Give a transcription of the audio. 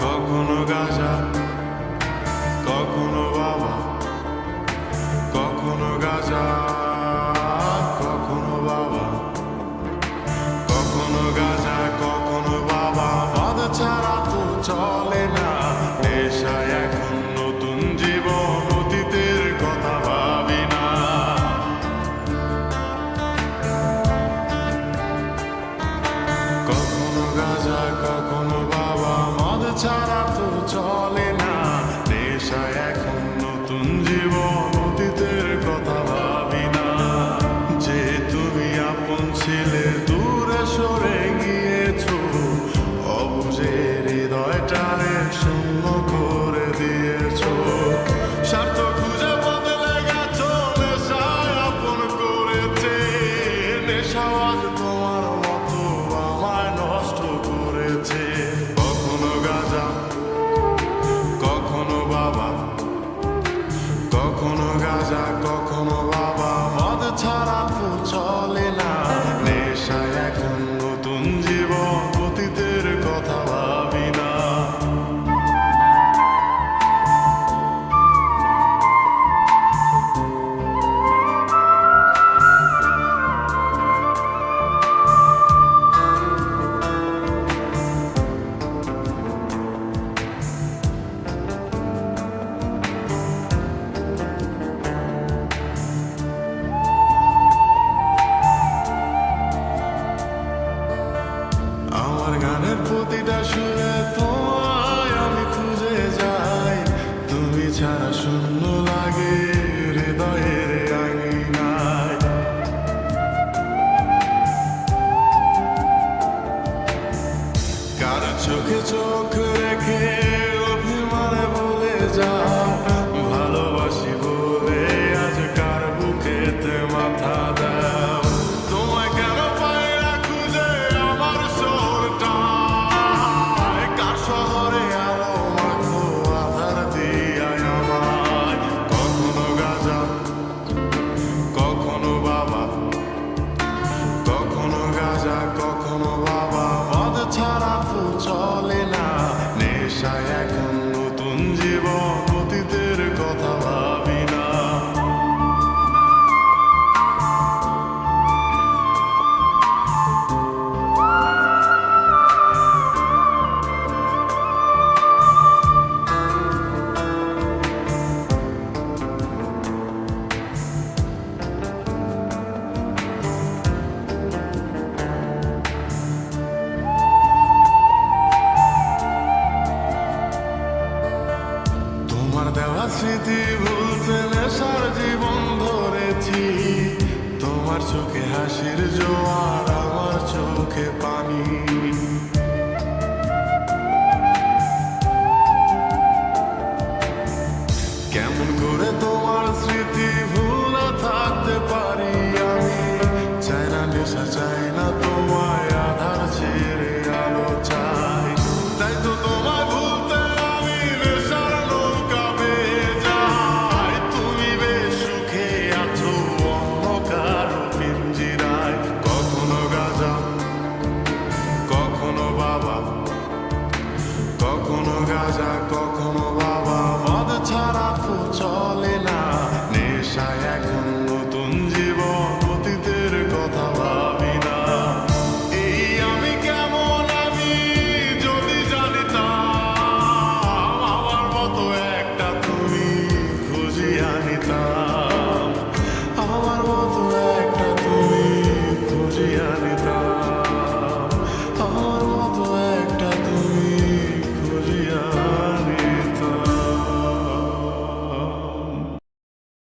কখনো গাজা কখনো বাবা কখনো গাজা শূন্য করে দিয়েছ। স্বার্থ খুঁজে বদলে গেছো নেশায় আপন করেছে। নেশাবাজ তোমার মতো আমায় নষ্ট করেছে। কখনো গাজা, কখনো বাবা, কখনো গাজা, কখনো বাবা। মদ ছাড়া তো চলে না। নেশায় এখন নতুন জীবন। ছাড়া শূন্য লাগে হৃদয়ের আঙিনায়। কার চোখে চোখ স্মৃতি জীবন ধরেছি। তোমার চোখে হাসির জোয়ার, আমার চোখে পানি। কেমন করে তোমার স্মৃতি ভুলে কখনো বাবা কখনো গাজা কখনো বাবা